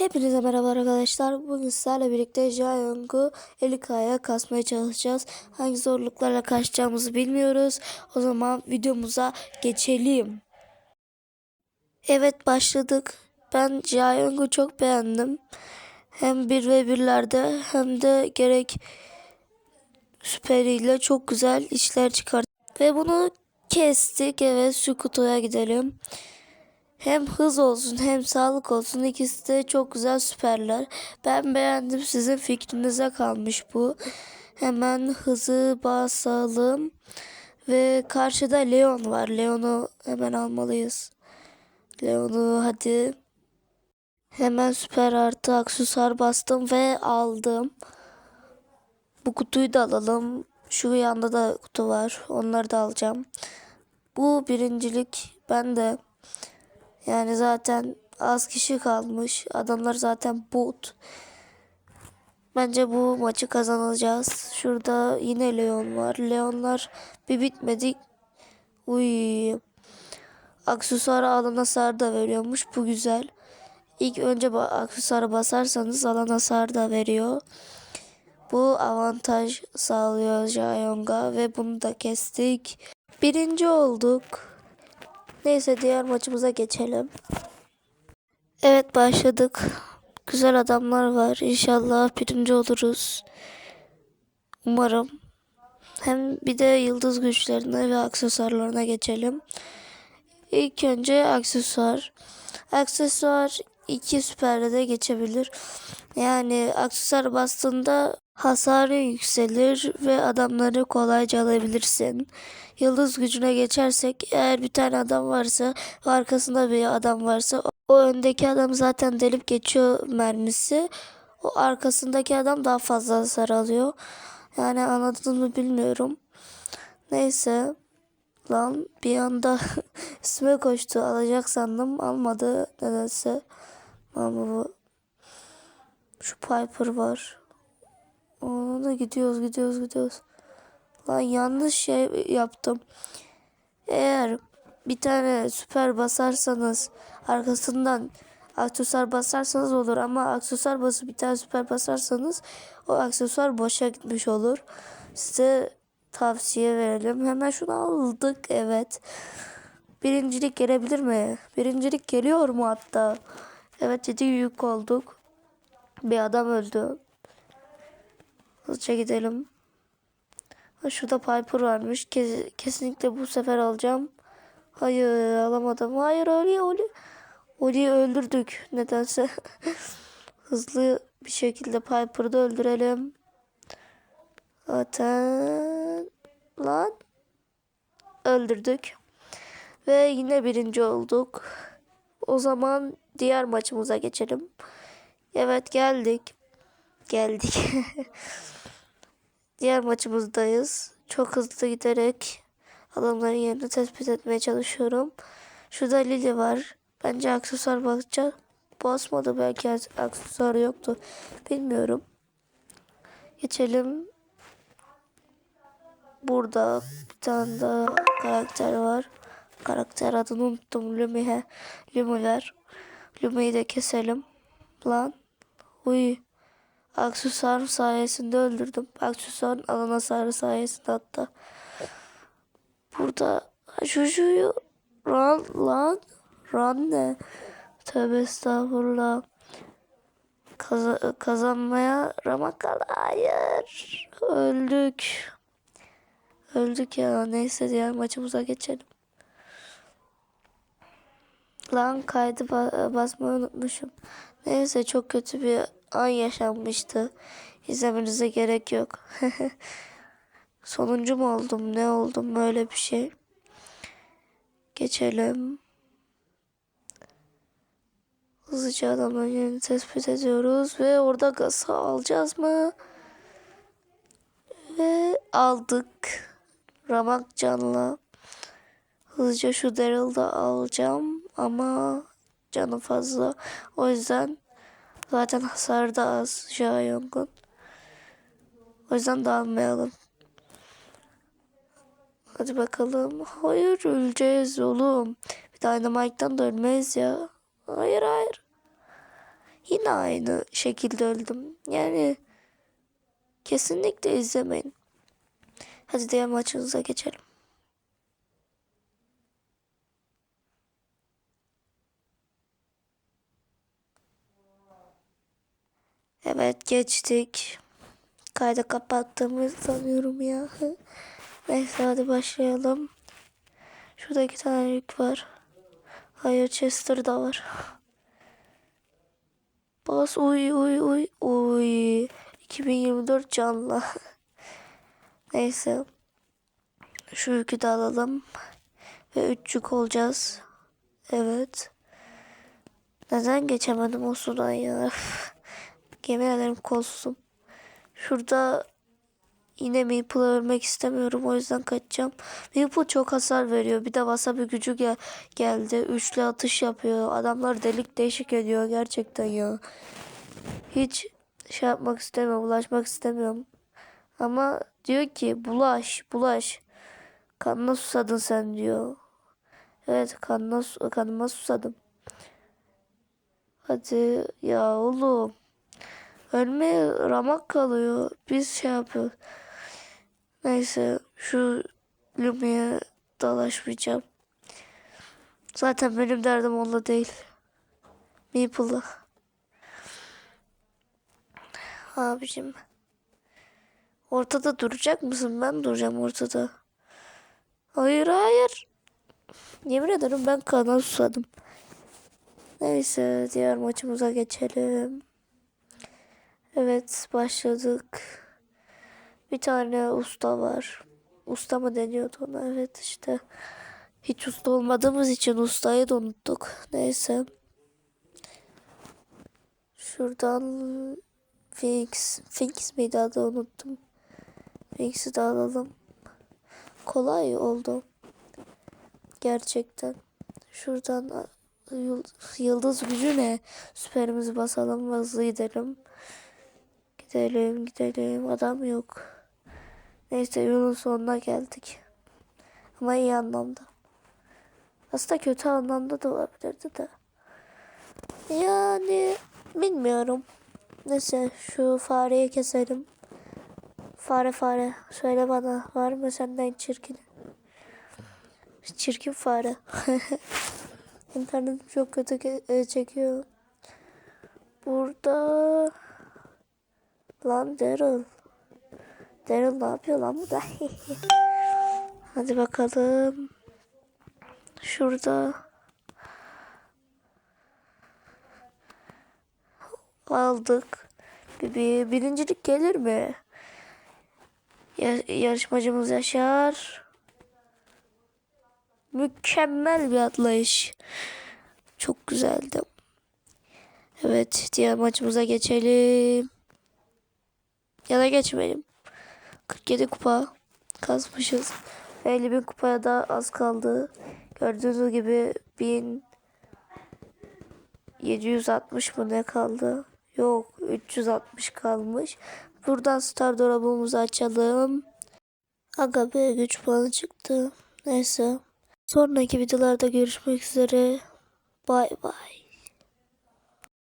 Hepinize merhaba arkadaşlar. Bugün sizlerle birlikte Jayong'u Elika'ya kasmaya çalışacağız. Hangi zorluklarla kaçacağımızı bilmiyoruz. O zaman videomuza geçelim. Evet başladık. Ben Jayong'u çok beğendim. Hem 1 ve 1'lerde hem de gerek süperiyle çok güzel işler çıkarttı. Ve bunu kestik. Evet şu kutuya gidelim. Hem hız olsun hem sağlık olsun ikisi de çok güzel süperler. Ben beğendim sizin fikrinize kalmış bu. Hemen hızı basalım. Ve karşıda Leon var. Leon'u hemen almalıyız. Leon'u hadi. Hemen süper artı aksesuar bastım ve aldım. Bu kutuyu da alalım. Şu yanda da kutu var. Onları da alacağım. Bu birincilik ben de yani zaten az kişi kalmış. Adamlar zaten bot. Bence bu maçı kazanacağız. Şurada yine Leon var. Leonlar bir bitmedi. Uy. Aksesuarı alan hasar da veriyormuş. Bu güzel. İlk önce aksesuarı basarsanız alan hasar da veriyor. Bu avantaj sağlıyor Jayong'a ve bunu da kestik. Birinci olduk. Neyse diğer maçımıza geçelim. Evet başladık. Güzel adamlar var. İnşallah birinci oluruz. Umarım. Hem bir de yıldız güçlerine ve aksesuarlarına geçelim. İlk önce aksesuar. Aksesuar iki süperle de geçebilir. Yani aksesuar bastığında hasarı yükselir ve adamları kolayca alabilirsin. Yıldız gücüne geçersek eğer bir tane adam varsa ve arkasında bir adam varsa o öndeki adam zaten delip geçiyor mermisi. O arkasındaki adam daha fazla hasar alıyor. Yani anladın mı bilmiyorum. Neyse. Lan bir anda üstüme koştu. Alacak sandım. Almadı nedense. Ama şu Piper var. Ona gidiyoruz gidiyoruz gidiyoruz. Lan yanlış şey yaptım. Eğer bir tane süper basarsanız arkasından aksesuar basarsanız olur ama aksesuar basıp bir tane süper basarsanız o aksesuar boşa gitmiş olur. Size tavsiye verelim. Hemen şunu aldık evet. Birincilik gelebilir mi? Birincilik geliyor mu hatta? Evet dedi yük olduk. Bir adam öldü. Hızlıca gidelim. Şurada Piper varmış. Kes- kesinlikle bu sefer alacağım. Hayır alamadım. Hayır Oli Oli. Oli'yi öldürdük nedense. Hızlı bir şekilde Piper'ı da öldürelim. Zaten lan öldürdük. Ve yine birinci olduk. O zaman diğer maçımıza geçelim. Evet geldik. Geldik. Diğer maçımızdayız. Çok hızlı giderek adamların yerini tespit etmeye çalışıyorum. Şurada Lily var. Bence aksesuar bakacağız. Basmadı belki ak- aksesuar yoktu. Bilmiyorum. Geçelim. Burada bir tane daha karakter var. Karakter adını unuttum. Lumihe. Lumiler. Lumi'yi de keselim. Lan. Uy. Aksesuar sayesinde öldürdüm. Aksesuarın alan hasarı sayesinde hatta. Burada şuyu run lan run ne? Tövbe estağfurullah. Kaza- kazanmaya ramakal hayır. Öldük. Öldük ya. Neyse diğer maçımıza geçelim. Lan kaydı ba- basmayı unutmuşum. Neyse çok kötü bir an yaşanmıştı. İzlemenize gerek yok. Sonuncu mu oldum ne oldum böyle bir şey. Geçelim. Hızlıca adamların yerini tespit ediyoruz ve orada gazı alacağız mı? Ve aldık. Ramak canla. Hızlıca şu Daryl'ı da alacağım ama canı fazla. O yüzden zaten hasar da az Jayong'un. O yüzden de almayalım. Hadi bakalım. Hayır öleceğiz oğlum. Bir Dynamite'dan da ölmeyiz ya. Hayır hayır. Yine aynı şekilde öldüm. Yani kesinlikle izlemeyin. Hadi diğer maçımıza geçelim. Evet geçtik. Kaydı kapattığımı sanıyorum ya. Neyse hadi başlayalım. Şurada iki tane yük var. Hayır Chester da var. Bas uy uy uy uy. 2024 canlı. Neyse. Şu yükü de alalım. Ve üç yük olacağız. Evet. Neden geçemedim o sudan ya? Yemin ederim kolsuzum. Şurada yine Maple'ı ölmek istemiyorum. O yüzden kaçacağım. Maple çok hasar veriyor. Bir de wasabi gücü gel geldi. Üçlü atış yapıyor. Adamlar delik değişik ediyor gerçekten ya. Hiç şey yapmak istemiyorum. Bulaşmak istemiyorum. Ama diyor ki bulaş bulaş. Kanına susadın sen diyor. Evet kanına, kanıma susadım. Hadi ya oğlum. Ölmeye ramak kalıyor. Biz şey yapıyoruz. Neyse şu Lumi'ye dalaşmayacağım. Zaten benim derdim onunla değil. Maple'la. Abicim. Ortada duracak mısın? Ben duracağım ortada. Hayır hayır. Yemin ederim ben kana susadım. Neyse diğer maçımıza geçelim. Evet başladık. Bir tane usta var. Usta mı deniyordu ona? Evet işte. Hiç usta olmadığımız için ustayı da unuttuk. Neyse. Şuradan Phoenix. Phoenix miydi adı unuttum. Phoenix'i de alalım. Kolay oldu. Gerçekten. Şuradan yıldız gücü ne? Süperimizi basalım hızlı gidelim. Gidelim gidelim adam yok. Neyse yolun sonuna geldik. Ama iyi anlamda. Aslında kötü anlamda da olabilirdi de. Yani bilmiyorum. Neyse şu fareyi keselim. Fare fare söyle bana var mı senden çirkin? Çirkin fare. İnternetim çok kötü e, çekiyor. Burada lan Daryl. Daryl ne yapıyor lan burada? Hadi bakalım. Şurada aldık. Bir, bir birincilik gelir mi? Ya- yarışmacımız Yaşar. Mükemmel bir atlayış. Çok güzeldi. Evet, diğer maçımıza geçelim. Ya da geçmeyelim. 47 kupa kazmışız. 50 bin kupaya da az kaldı. Gördüğünüz gibi 1760 mı ne kaldı? Yok 360 kalmış. Buradan star dolabımızı açalım. Aga be güç puanı çıktı. Neyse. Sonraki videolarda görüşmek üzere. Bay bay.